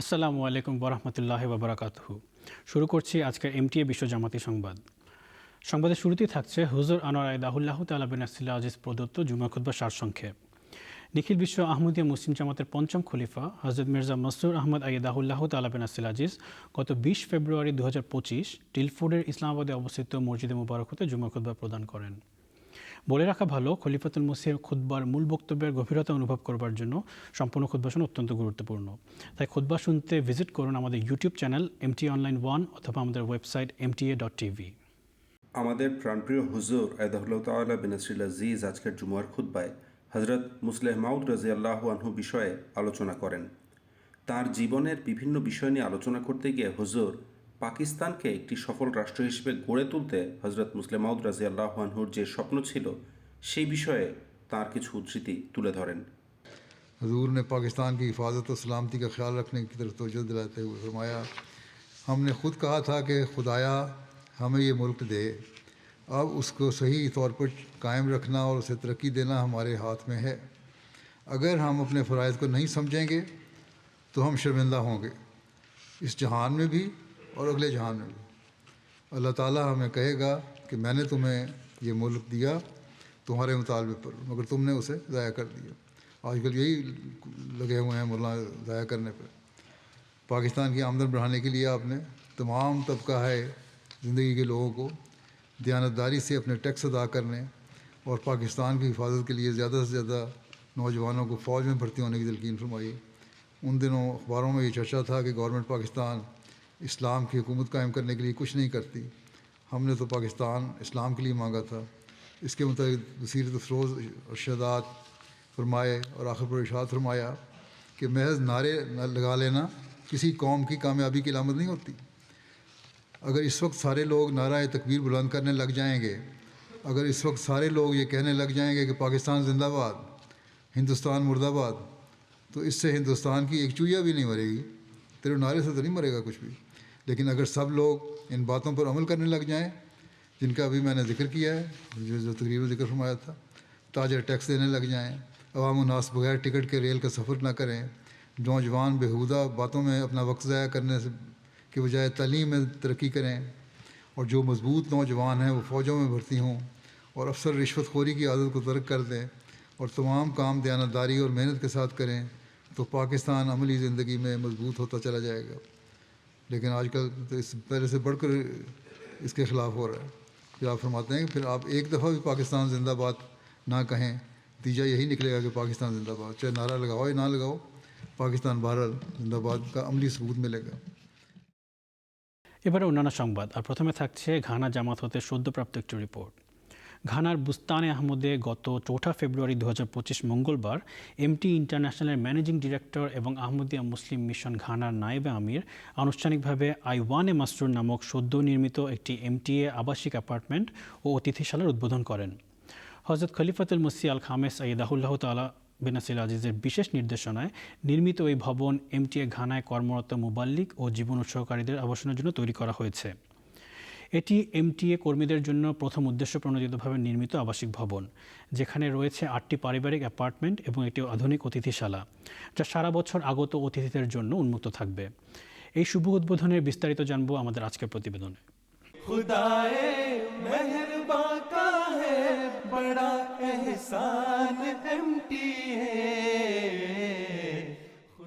আসসালামু আলাইকুম বরহমতুল্লাহ বাবরাকাতহু শুরু করছি আজকের এমটিএ বিশ্ব জামাতি সংবাদ। সংবাদের শুরুতেই থাকছে হুজুর আনোয়ার আয়দাহুল্লাহ তালা বিন আসিল্লা আজিজ প্রদত্ত জুমা খুদ্া সারসংক্ষেপ নিখিল বিশ্ব আহমদিয়া মুসলিম জামাতের পঞ্চম খলিফা হজরত মির্জা মসরুর আহমদ আইদাহুল্লাহ তালা বিন আসিল আজিজ গত বিশ ফেব্রুয়ারি দু হাজার পঁচিশ টিলফোর্ডের ইসলামাবাদে অবস্থিত মসজিদে মুবারক হতে জুমা খুদ্া প্রদান করেন। বলে রাখা ভালো খলিফাতুল মসির খুদ্বার মূল বক্তব্যের গভীরতা অনুভব করবার জন্য সম্পূর্ণ খুদ্া শোনা অত্যন্ত গুরুত্বপূর্ণ। তাই খুদ্া শুনতে ভিজিট করুন আমাদের YouTube channel MT online one অথবা আমাদের ওয়েবসাইট এমটিএ ডট টিভি আমাদের প্রাণপ্রিয় হুজুর আয়দাহুল্লাহ তাল্লাহ বিন আসরিল আজিজ আজকের জুমার খুদ্বায় হজরত মুসলেহ মাউদ রাজি আল্লাহ আনহু বিষয়ে আলোচনা করেন। তার জীবনের বিভিন্ন বিষয় নিয়ে আলোচনা করতে গিয়ে হুজুর পাকিস্তানকে একটি সফল রাষ্ট্র হিসেবে গড়ে তুলতে হজরত মুসলিমাউদ রাজি আল্লাহ আনহুর যে স্বপ্ন ছিল، সেই বিষয়ে তার কিছু উদ্ধৃতি তুলে ধরেন। حضور نے پاکستان کی حفاظت و سلامتی کا خیال رکھنے کی طرف توجہ دلاتے ہوئے فرمایا، ہم نے خود کہا تھا کہ خدایا ہمیں یہ ملک دے، اب اس کو صحیح طور پر قائم رکھنا اور اسے ترقی دینا ہمارے ہاتھ میں ہے۔ اگر ہم اپنے فرائض کو نہیں سمجھیں گے تو ہم شرمندہ ہوں گے۔ اس جہان میں بھی اور اگلے جہان میں بھی۔ اللہ تعالیٰ ہمیں کہے گا کہ میں نے تمہیں یہ ملک دیا، تمہارے مطالبے پر، مگر تم نے اسے ضائع کر دیا۔ آج کل یہی لگے ہوئے ہیں مولانا ضائع کرنے پہ پاکستان کی آمدن بڑھانے کے لیے آپ نے تمام طبقہ ہے، زندگی کے لوگوں کو دیانتداری سے اپنے ٹیکس ادا کرنے اور پاکستان کی حفاظت کے لیے زیادہ سے زیادہ نوجوانوں کو فوج میں بھرتی ہونے کی تلقین فرمائی۔ ان دنوں اخباروں میں یہ چرچا تھا کہ گورنمنٹ پاکستان اسلام کی حکومت قائم کرنے کے لیے کچھ نہیں کرتی۔ ہم نے تو پاکستان اسلام کے لیے مانگا تھا۔ اس کے متعلق دوسری افروز ارشادات فرمائے اور آخر پر ارشاد فرمایا کہ محض نعرے لگا لینا کسی قوم کی کامیابی کی علامت نہیں ہوتی۔ اگر اس وقت سارے لوگ نعرہ تکبیر بلند کرنے لگ جائیں گے، اگر اس وقت سارے لوگ یہ کہنے لگ جائیں گے کہ پاکستان زندہ باد، ہندوستان مرد آباد، تو اس سے ہندوستان کی ایک چویا بھی نہیں مرے گی۔ تیرے نعرے سے تو نہیں مرے گا کچھ بھی۔ لیکن اگر سب لوگ ان باتوں پر عمل کرنے لگ جائیں، جن کا ابھی میں نے ذکر کیا ہے، جو جو تقریب ذکر فرمایا تھا، تاجر ٹیکس دینے لگ جائیں، عوام و ناس بغیر ٹکٹ کے ریل کا سفر نہ کریں، نوجوان بےحودہ باتوں میں اپنا وقت ضائع کرنے سے کے بجائے تعلیم میں ترقی کریں اور جو مضبوط نوجوان ہیں وہ فوجوں میں بھرتی ہوں اور افسر رشوت خوری کی عادت کو ترک کر دیں اور تمام کام دیانتداری اور محنت کے ساتھ کریں، تو پاکستان عملی زندگی میں مضبوط ہوتا چلا جائے گا۔ لیکن آج کل تو اس پہلے سے بڑھ کر اس کے خلاف ہو رہا ہے۔ پھر آپ فرماتے ہیں کہ پھر آپ ایک دفعہ بھی پاکستان زندہ باد نہ کہیں، نتیجہ یہی نکلے گا کہ پاکستان زندہ باد، چاہے نعرہ لگاؤ یا نہ لگاؤ، پاکستان بہرحال زندہ باد کا عملی ثبوت ملے گا۔ এবারে অন্যান্য সংবাদ، আর প্রথমে থাকছে ঘানা জামাত হতে সদ্যপ্রাপ্ত একটি রিপোর্ট ঘানার বুস্তানে আহমদে গত চৌঠা ফেব্রুয়ারি দু হাজার পঁচিশ মঙ্গলবার এমটি ইন্টারন্যাশনালের ম্যানেজিং ডিরেক্টর এবং আহমদিয়া মুসলিম মিশন ঘানার নায়েবে আমির আনুষ্ঠানিকভাবে আই ওয়ানে মাসরুর নামক সদ্য নির্মিত একটি এমটিএ আবাসিক অ্যাপার্টমেন্ট ও অতিথিশালার উদ্বোধন করেন। হজরত খলিফাতুল মুসি আল খামেস আইদাহুল্লাহ তালা বেনাসিল আজিজের বিশেষ নির্দেশনায় নির্মিত এই ভবন এমটিএ ঘানায় কর্মরত মুবাল্লিক ও জীবন উৎসহকারীদের আবাসনের জন্য তৈরি করা হয়েছে। এটি এমটিএ কর্মীদের জন্য প্রথম উদ্দেশ্য প্রণোদিতভাবে নির্মিত আবাসিক ভবন যেখানে রয়েছে আটটি পারিবারিক অ্যাপার্টমেন্ট এবং একটি আধুনিক অতিথিশালা যা সারা বছর আগত অতিথিদের জন্য উন্মুক্ত থাকবে এই শুভ উদ্বোধনের বিস্তারিত জানবো আমাদের আজকের প্রতিবেদনে खुदाए मेहरबा का है बड़ा एहसान एमटी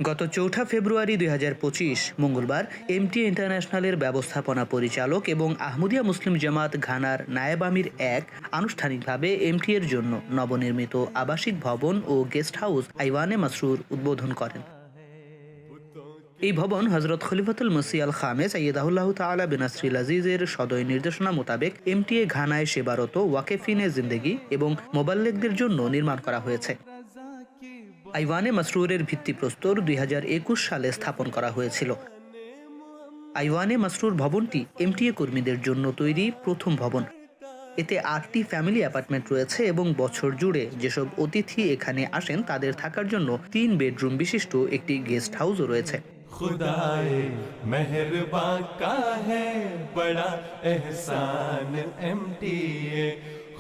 গত চৌঠা ফেব্রুয়ারি দুই হাজার পঁচিশ মঙ্গলবার এমটি ইন্টারন্যাশনালের ব্যবস্থাপনা পরিচালক এবং আহমদিয়া মুসলিম জামাত ঘানার নায়েব আমির এক আনুষ্ঠানিকভাবে এমটি এর জন্য নবনির্মিত আবাসিক ভবন ও গেস্ট হাউস আইওয়ানে মাসরুর উদ্বোধন করেন। এই ভবন হজরত খলিফাতুল মসি আল খামেস আইদাহুল্লাহ তালা বিনাসরিল আজিজের সদয় নির্দেশনা মোতাবেক এমটিএ ঘানায় সেবারত ওয়াকেফিনে জিন্দেগি এবং মোবাল্লেকদের জন্য নির্মাণ করা হয়েছে। আইওয়ানে মাসরুরের ভিত্তিপ্রস্তর দুই হাজার একুশ সালে স্থাপন করা হয়েছিল। আইওয়ানে মাসরুর ভবনটি এমটিএ কর্মীদের জন্য তৈরি প্রথম ভবন। এতে আটটি ফ্যামিলি অ্যাপার্টমেন্ট রয়েছে এবং বছর জুড়ে যেসব অতিথি এখানে আসেন, তাদের থাকার জন্য তিন বেডরুম বিশিষ্ট একটি গেস্ট হাউসও রয়েছে।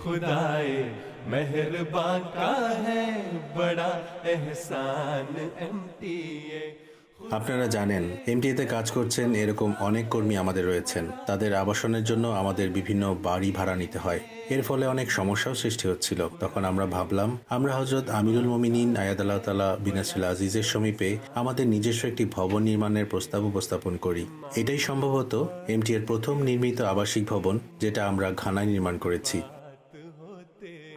খুদায় मेहरबा का है बड़ा एहसान एमटी खुदाए मेहरबा का है बड़ा एहसान एमटी আপনারা জানেন এমটিএতে কাজ করছেন এরকম অনেক কর্মী আমাদের রয়েছেন তাদের আবাসনের জন্য আমাদের বিভিন্ন বাড়ি ভাড়া নিতে হয় এর ফলে অনেক সমস্যাও সৃষ্টি হচ্ছিল তখন আমরা ভাবলাম আমরা হজরত আমিরুল মমিনিন আয়াদ আল্লাহ তালা বিনাসুল আজিজের সমীপে আমাদের নিজস্ব একটি ভবন নির্মাণের প্রস্তাব উপস্থাপন করি এটাই সম্ভবত এমটি এর প্রথম নির্মিত আবাসিক ভবন যেটা আমরা ঘানায় নির্মাণ করেছি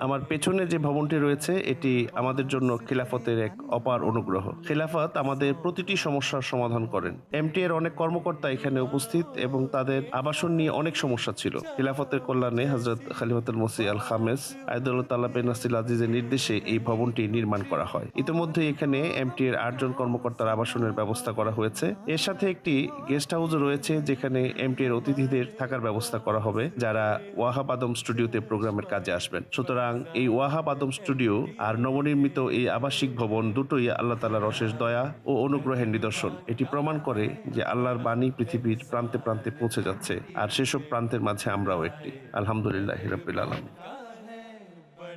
আমার পেছনে যে ভবনটি রয়েছে, এটি আমাদের জন্য খিলাফতের এক অপার অনুগ্রহ। খিলাফত আমাদের প্রতিটি সমস্যার সমাধান করেন। এমটি এর অনেক কর্মকর্তা এখানে উপস্থিত এবং তাদের আবাসন নিয়ে অনেক সমস্যা ছিল। খিলাফতের কল্যাণে হজরত খালিফতুল মসি আল খামেস আয়দুল্লাহ বিন নাসিল আজিজের নির্দেশে এই ভবনটি নির্মাণ করা হয়। ইতিমধ্যে এখানে এমটি এর আটজন কর্মকর্তার আবাসনের ব্যবস্থা করা হয়েছে। এর সাথে একটি গেস্ট হাউস রয়েছে, যেখানে এমটি এর অতিথিদের থাকার ব্যবস্থা করা হবে, যারা ওয়াহাব আদম স্টুডিওতে প্রোগ্রামের কাজে আসবেন। সুতরাং এই ওয়াহাব আদম স্টুডিও আর নবনির্মিত এই আবাসিক ভবন দুটোই আল্লাহ তালার অশেষ দয়া ও অনুগ্রহের নিদর্শন। এটি প্রমাণ করে যে আল্লাহর বাণী পৃথিবীর প্রান্তে প্রান্তে পৌঁছে যাচ্ছে, আর সেসব প্রান্তের মাঝে আমরাও একটি। আলহামদুলিল্লাহ হিরাবুল আলম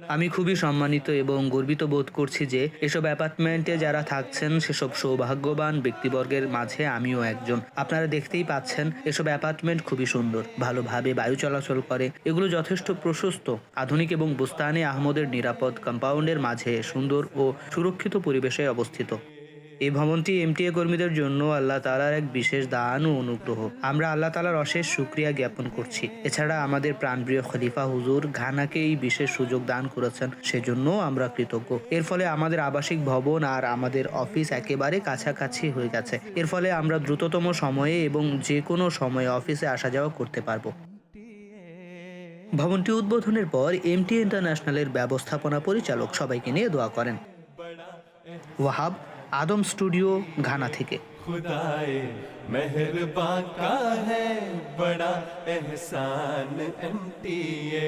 আমি খুবই সম্মানিত এবং গর্বিত বোধ করছি যে এসব অ্যাপার্টমেন্টে যারা থাকছেন, সেসব সৌভাগ্যবান ব্যক্তিবর্গের মাঝে আমিও একজন। আপনারা দেখতেই পাচ্ছেন, এসব অ্যাপার্টমেন্ট খুবই সুন্দর। ভালোভাবে বায়ু চলাচল করে। এগুলো যথেষ্ট প্রশস্ত। আধুনিক এবং বুস্তানে আহমদের নিরাপদ কম্পাউন্ডের মাঝে সুন্দর ও সুরক্ষিত পরিবেশে অবস্থিত। এই ভবনটি এমটিএ কর্মীদের জন্য আল্লাহ তালার এক বিশেষ দান ও অনুগ্রহ। আমরা আল্লাহ তালার অশেষ সুক্রিয়া জ্ঞাপন করছি। এছাড়া আমাদের প্রাণপ্রিয় খলিফা হুজুর ঘানাকে এই বিশেষ সুযোগ দান করেছেন, সেজন্য আমরা কৃতজ্ঞ। এর ফলে আমাদের আবাসিক ভবন আর আমাদের অফিস একেবারে কাছাকাছি হয়ে গেছে। এর ফলে আমরা দ্রুততম সময়ে এবং যে কোনো সময়ে অফিসে আসা যাওয়া করতে পারব। ভবনটি উদ্বোধনের পর এমটি ইন্টারন্যাশনালের ব্যবস্থাপনা পরিচালক সবাইকে নিয়ে দোয়া করেন। ওয়াহাব আদম স্টুডিও ঘানা থেকে। খুদায় মেহরবা কা হ্যায় বড়া এহসান এনটিএ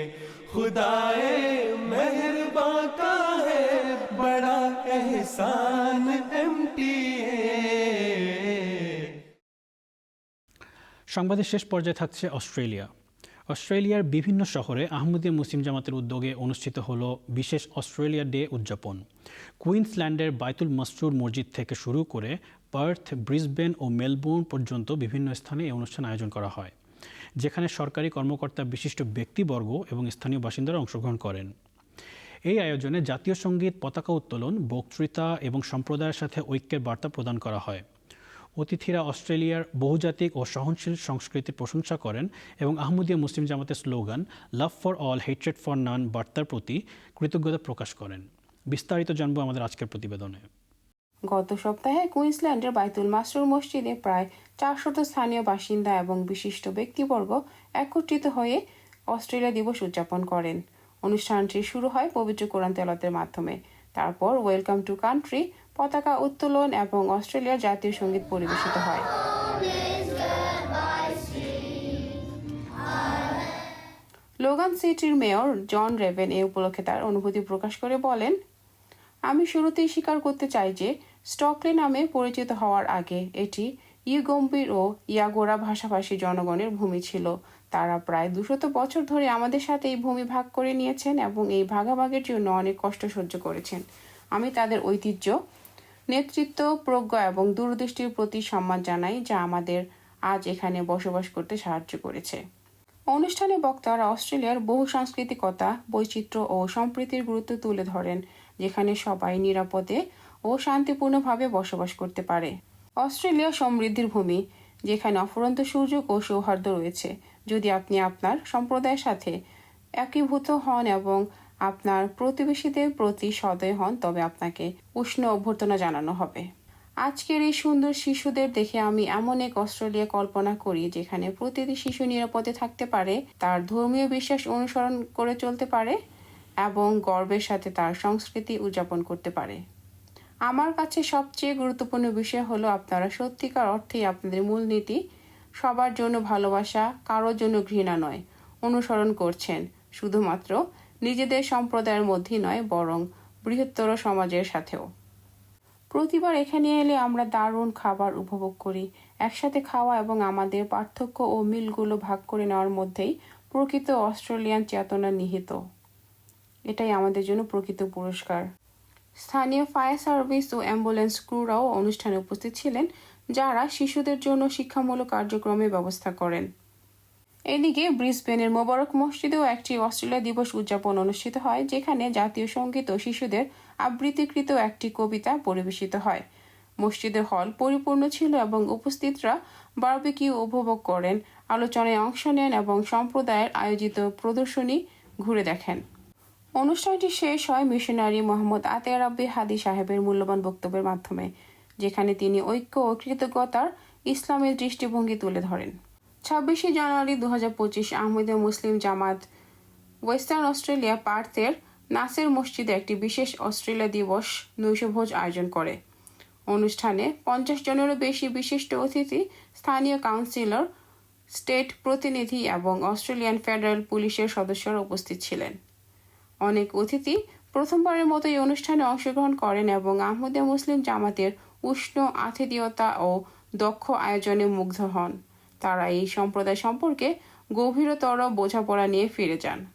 খুদায় মেহরবা কা হ্যায় বড়া এহসান এনটিএ সংবাদের শেষ পর্যায়ে থাকছে অস্ট্রেলিয়া। অস্ট্রেলিয়ার বিভিন্ন শহরে আহমদীয় মুসলিম জামাতের উদ্যোগে অনুষ্ঠিত হলো বিশেষ অস্ট্রেলিয়া ডে উদযাপন। কুইন্সল্যান্ডের বাইতুল মসরুর মসজিদ থেকে শুরু করে পার্থ, ব্রিসবেন ও মেলবোর্ন পর্যন্ত বিভিন্ন স্থানে এই অনুষ্ঠান আয়োজন করা হয়, যেখানে সরকারি কর্মকর্তা বিশিষ্ট ব্যক্তিবর্গ এবং স্থানীয় বাসিন্দারা অংশগ্রহণ করেন। এই আয়োজনে জাতীয় সংগীত পতাকা উত্তোলন, বক্তৃতা এবং সম্প্রদায়ের সাথে ঐক্যের বার্তা প্রদান করা হয়। অতিথিরা অস্ট্রেলিয়ার বহুজাতিক ও সহনশীল সংস্কৃতির প্রশংসা করেন এবং আহমদীয়া মুসলিম জামাতের slogan love for all hatred for none বার্তার প্রতি কৃতজ্ঞতা প্রকাশ করেন। বিস্তারিত জানব আমাদের আজকের প্রতিবেদনে। গত সপ্তাহে কুইন্সল্যান্ডের বাইতুল মাসরুর মসজিদে প্রায় চারশত স্থানীয় বাসিন্দা এবং বিশিষ্ট ব্যক্তিবর্গ একত্রিত হয়ে অস্ট্রেলিয়া দিবস উদযাপন করেন। অনুষ্ঠানটি শুরু হয় পবিত্র কোরআন তেলাতের মাধ্যমে। তারপর ওয়েলকাম টু কান্ট্রি পতাকা উত্তোলন এবং অস্ট্রেলিয়ার জাতীয় সংগীত পরিবেশিত হয়। লোগান সিটির মেয়র জন রেভেন এ উপলক্ষে তার অনুভূতি প্রকাশ করে বলেন, আমি শুরুতেই স্বীকার করতে চাই যে, স্টকলে নামে পরিচিত হওয়ার আগে এটি ইউগম্ভীর ও ইয়াগোরা ভাষাভাষী জনগণের ভূমি ছিল। তারা প্রায় দুশত বছর ধরে আমাদের সাথে এই ভূমি ভাগ করে নিয়েছেন এবং এই ভাগাভাগের জন্য অনেক কষ্ট সহ্য করেছেন। আমি তাদের ঐতিহ্য নেতৃত্ব, প্রজ্ঞা এবং দূরদৃষ্টির প্রতি সম্মান জানাই যা আমাদের আজ এখানে বসবাস করতে সাহায্য করেছে। অনুষ্ঠানে বক্তারা অস্ট্রেলিয়ার বহু সাংস্কৃতিকতা, বৈচিত্র্য ও সম্প্রীতির গুরুত্ব তুলে ধরেন, যেখানে সবাই নিরাপদে ও শান্তিপূর্ণভাবে বসবাস করতে পারে। অস্ট্রেলিয়া সমৃদ্ধির ভূমি, যেখানে অফুরন্ত সুযোগ ও সৌহার্দ্য রয়েছে। যদি আপনি আপনার সম্প্রদায়ের সাথে একীভূত হন এবং আপনার প্রতিবেশীদের প্রতি সদয় হন, তবে আপনাকে উষ্ণ অভ্যর্থনা জানানো হবে। আজকের এই সুন্দর শিশুদের দেখে আমি এমন এক অস্ট্রেলিয়া কল্পনা করি, যেখানে প্রতিটি শিশু নিরাপদে থাকতে পারে, তার ধর্মীয় বিশ্বাস অনুসরণ করে চলতে পারে, এবং গর্বের সাথে তার সংস্কৃতি উদযাপন করতে পারে। আমার কাছে সবচেয়ে গুরুত্বপূর্ণ বিষয় হলো, আপনারা সত্যিকার অর্থেই আপনাদের মূলনীতি, সবার জন্য ভালোবাসা, কারোর জন্য ঘৃণা নয়, অনুসরণ করছেন, শুধুমাত্র নিজেদের সম্প্রদায়ের মধ্যেই নয়, বরং বৃহত্তর সমাজের সাথেও। প্রতিবার এখানে এলে আমরা দারুণ খাবার উপভোগ করি। একসাথে খাওয়া এবং আমাদের পার্থক্য ও মিলগুলো ভাগ করে নেওয়ার মধ্যেই প্রকৃত অস্ট্রেলিয়ান চেতনা নিহিত। এটাই আমাদের জন্য প্রকৃত পুরস্কার। স্থানীয় ফায়ার সার্ভিস ও অ্যাম্বুলেন্স ক্রুরাও অনুষ্ঠানে উপস্থিত ছিলেন, যারা শিশুদের জন্য শিক্ষামূলক কার্যক্রমে ব্যবস্থা করেন। এদিকে ব্রিসবেনের মোবারক মসজিদেও একটি অস্ট্রেলিয়া দিবস উদযাপন অনুষ্ঠিত হয়, যেখানে জাতীয় সংগীত ও শিশুদের আবৃত্তিকৃত একটি কবিতা পরিবেশিত হয়। মসজিদের হল পরিপূর্ণ ছিল এবং উপস্থিতরা বারবিকিউ উপভোগ করেন, আলোচনায় অংশ নেন এবং সম্প্রদায়ের আয়োজিত প্রদর্শনী ঘুরে দেখেন। অনুষ্ঠানটি শেষ হয় মিশনারি মোহাম্মদ আতে রাব্বি হাদি সাহেবের মূল্যবান বক্তব্যের মাধ্যমে, যেখানে তিনি ঐক্য ও কৃতজ্ঞতার ইসলামের দৃষ্টিভঙ্গি তুলে ধরেন। ছাব্বিশে জানুয়ারি দু হাজার পঁচিশ আহমেদে মুসলিম জামাত ওয়েস্টার্ন অস্ট্রেলিয়া পার্থের নাসের মসজিদে একটি বিশেষ অস্ট্রেলিয়া দিবস নৈশভোজ আয়োজন করে। অনুষ্ঠানে পঞ্চাশ জনেরও বেশি বিশিষ্ট অতিথি, স্থানীয় কাউন্সিলর, স্টেট প্রতিনিধি এবং অস্ট্রেলিয়ান ফেডারেল পুলিশের সদস্যরা উপস্থিত ছিলেন। অনেক অতিথি প্রথমবারের মতো এই অনুষ্ঠানে অংশগ্রহণ করেন এবং আহমদে মুসলিম জামাতের উষ্ণ আতিথেয়তা ও দক্ষ আয়োজনে মুগ্ধ হন। তারা এই সম্প্রদায় সম্পর্কে গভীরতর বোঝাপড়া নিয়ে ফিরে যান।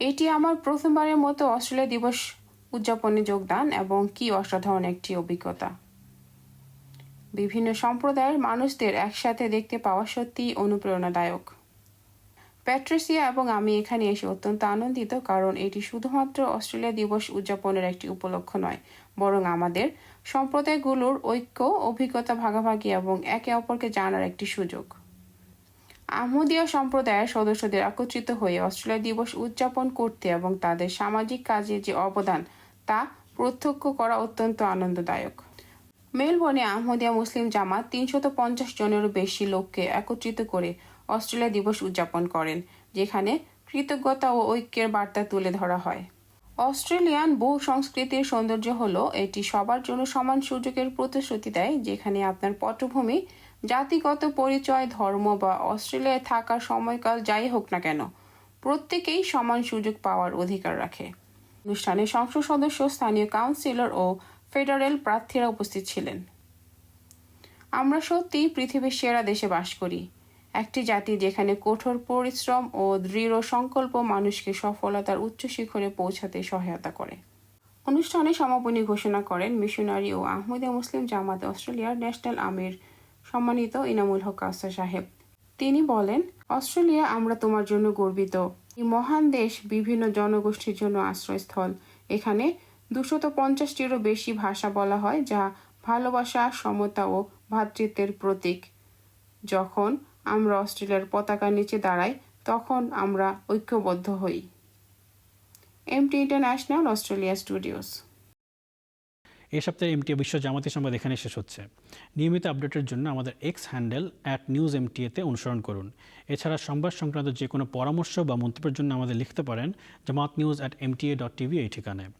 এটি আমার প্রথমবারের মতো অস্ট্রেলিয়া দিবস উদযাপনে যোগদান এবং কি অসাধারণ একটি অভিজ্ঞতা। বিভিন্ন সম্প্রদায়ের মানুষদের একসাথে দেখতে পাওয়া সত্যিই অনুপ্রেরণাদায়ক। প্যাট্রিসিয়া এবং আমি এখানে এসে অত্যন্ত আনন্দিত, কারণ এটি শুধুমাত্র অস্ট্রেলিয়া দিবস উদযাপনের একটি উপলক্ষ নয়, বরং আমাদের সম্প্রদায়গুলোর ঐক্য, অভিজ্ঞতা ভাগাভাগি এবং একে অপরকে জানার একটি সুযোগ। আহমদিয়া সম্প্রদায়ের সদস্যদের একত্রিত হয়ে অস্ট্রেলিয়া দিবস উদযাপন করতে এবং তাদের সামাজিক কাজে যে অবদান, তা প্রত্যক্ষ করা অত্যন্ত আনন্দদায়ক। মেলবোর্নে আহমদিয়া মুসলিম জামাত তিনশত পঞ্চাশ জনেরও বেশি লোককে একত্রিত করে অস্ট্রেলিয়া দিবস উদযাপন করেন, যেখানে কৃতজ্ঞতা ও ঐক্যের বার্তা তুলে ধরা হয়। অস্ট্রেলিয়ান বহু সংস্কৃতির সৌন্দর্য হল এটি সবার জন্য সমান সুযোগের প্রতিশ্রুতি দেয়, যেখানে আপনার পটভূমি, জাতিগত পরিচয়, ধর্ম বা অস্ট্রেলিয়ায় থাকার সময়কাল যাই হোক না কেন, প্রত্যেকেই সমান সুযোগ পাওয়ার অধিকার রাখে। অনুষ্ঠানে সংসদ সদস্য, স্থানীয় কাউন্সিলর ও ফেডারেল প্রার্থীরা উপস্থিত ছিলেন। আমরা সত্যিই পৃথিবীর সেরা দেশে বাস করি। একটি জাতি যেখানে কঠোর পরিশ্রম ও দৃঢ় সংকল্প মানুষকে সফলতার উচ্চ শিখরে পৌঁছাতে সহায়তা করে। অনুষ্ঠানে সমাপনী ঘোষণা করেন মিশনারি ও আহমদে মুসলিম জামাত অস্ট্রেলিয়ার ন্যাশনাল আমির সম্মানিত ইনামুল হক কাসা সাহেব। তিনি বলেন, অস্ট্রেলিয়া আমরা তোমার জন্য গর্বিত। এই মহান দেশ বিভিন্ন জনগোষ্ঠীর জন্য আশ্রয়স্থল। এখানে দুশত পঞ্চাশটিরও বেশি ভাষা বলা হয় যা ভালোবাসা, সমতা ও ভ্রাতৃত্বের প্রতীক। যখন আমরা অস্ট্রেলিয়ার পতাকার নিচে দাঁড়াই, তখন আমরা ঐক্যবদ্ধ হই। এমটি ইন্টারন্যাশনাল অস্ট্রেলিয়া স্টুডিওস এই সপ্তাহে এমটিএ বিশ্ব জামাতি সংবাদ এখানে শেষ হচ্ছে। নিয়মিত আপডেটের জন্য আমাদের এক্স হ্যান্ডেল অ্যাট নিউজ এমটিএতে অনুসরণ করুন। এছাড়া সংবাদ সংক্রান্ত যে কোনো পরামর্শ বা মন্তব্যের জন্য আমাদের লিখতে পারেন Jamaat news at MTA dot TV এই ঠিকানায়।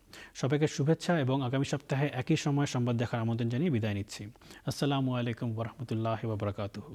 সবাইকে শুভেচ্ছা এবং আগামী সপ্তাহে একই সময় সংবাদ দেখার আমন্ত্রণ জানিয়ে বিদায় নিচ্ছি। আসসালামু আলাইকুম ওরহমতুল্লাহ বাবরাকাতুহু